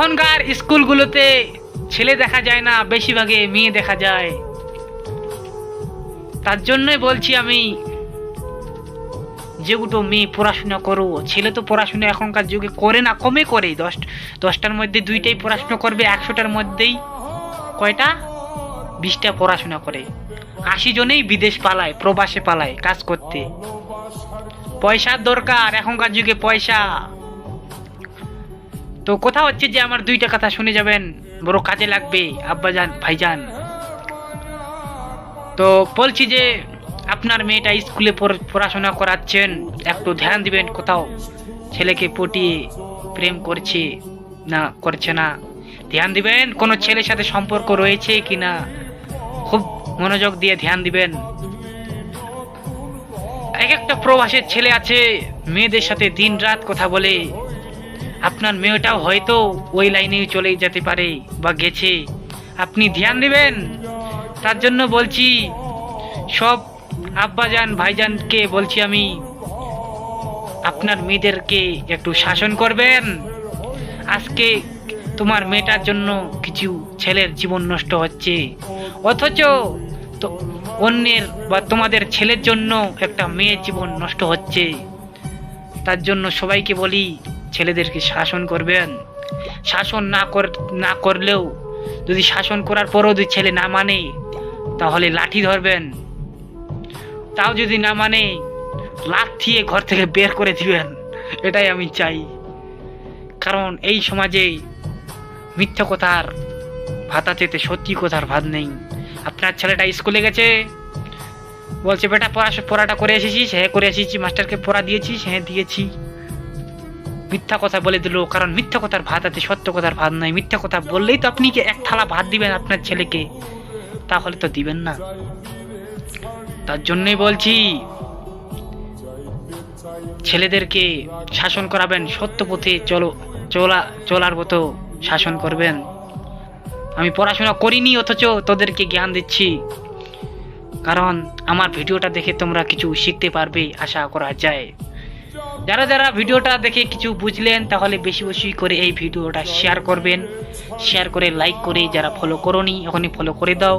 এখনকার স্কুলগুলোতে ছেলে দেখা যায় না, বেশিরভাগে মেয়ে দেখা যায়। তার জন্যই বলছি আমি যেগুলো মেয়ে পড়াশোনা করো, ছেলে তো পড়াশোনা এখনকার যুগে করে না, কমে করে। দশ, দশটার মধ্যে দুইটাই পড়াশোনা করবে, একশোটার মধ্যেই কয়টা? বিশটা পড়াশোনা করে। আশি জনেই বিদেশ পালায়, প্রবাসে পালায় কাজ করতে। পয়সার দরকার, এখনকার যুগে পয়সা। তো কথা হচ্ছে যে আমার দুইটা কথা শুনে যাবেন? বড় কাজে লাগবে, আব্বাজান, ভাইজান। তো বলছি যে, আপনার মেয়েটা স্কুলে পড়- পড়াশোনা করাচ্ছেন, একটু ধ্যান দিবেন কোথাও? ছেলেকে পটিয়ে প্রেম করছে না করছে না? ধ্যান দিবেন? কোনো ছেলের সাথে সম্পর্ক রয়েছে কি না? খুব মনোযোগ দিয়ে ধ্যান দিবেন। এক একটা প্রবাসের ছেলে আছে, মেয়েদের সাথে দিন রাত কথা বলে আপনার মেয়েটাও হয়তো ওই লাইনেই চলে যেতে পারে বা গেছে। আপনি ধ্যান দিবেন? তার জন্য বলছি, সব আব্বাজান, ভাইজানকে বলছি আমি, আপনার মেয়েদেরকে একটু শাসন করবেন। আজকে তোমার মেয়েটার জন্য কিছু ছেলের জীবন নষ্ট হচ্ছে। অথচ তো অন্যের বা তোমাদের ছেলের জন্য একটা মেয়ের জীবন নষ্ট হচ্ছে। তার জন্য সবাইকে বলি ছেলেদেরকে শাসন করবেন। শাসন না কর, না করলেও যদি শাসন করার পরও যদি ছেলে না মানে তাহলে লাঠি ধরবেন। তাও যদি না মানে লাথিয়ে ঘর থেকে বের করে দিবেন। এটাই আমি চাই। কারণ এই সমাজে মিথ্যা কথার ভাতা চেতে সত্যি কথার ভাত নেই। আপনার ছেলেটা স্কুলে গেছে? বলছে, বেটা পড়া পড়াটা করে এসেছিস? হ্যাঁ করে এসেছি। মাস্টারকে পড়া দিয়েছিস? হ্যাঁ দিয়েছি। মিথ্যা কথা বলে দিল, কারণ মিথ্যা কথার ভাত আছে, সত্য কথার ভাত নয়। মিথ্যা কথা বললেই তো আপনি কি এক থালা ভাত দিবেন আপনার ছেলেকে? তাহলে তো দিবেন না। তার জন্যই বলছি, ছেলেদেরকে শাসন করাবেন, সত্য পথে চলো, চলা, চলার মতো শাসন করবেন। আমি পড়াশোনা করিনি, অথচ তোদেরকে জ্ঞান দিচ্ছি। কারণ আমার ভিডিওটা দেখে তোমরা কিছু শিখতে পারবে, আশা করা যায়। যারা যারা ভিডিওটা দেখে কিছু বুঝলেন, তাহলে বেশি বেশি করে এই ভিডিওটা শেয়ার করবেন। শেয়ার করে লাইক করে যারা ফলো করনি, এখনই ফলো করে দাও।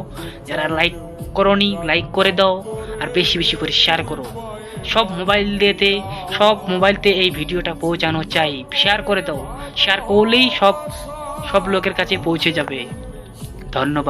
যারা লাইক করনি লাইক করে দাও, আর বেশি বেশি করে শেয়ার করো। সব মোবাইল দিয়েতে সব মোবাইলতে এই ভিডিওটা পৌঁছানো চাই। শেয়ার করে দাও। শেয়ার করলেই সব সব লোকের কাছে পৌঁছে যাবে। ধন্যবাদ।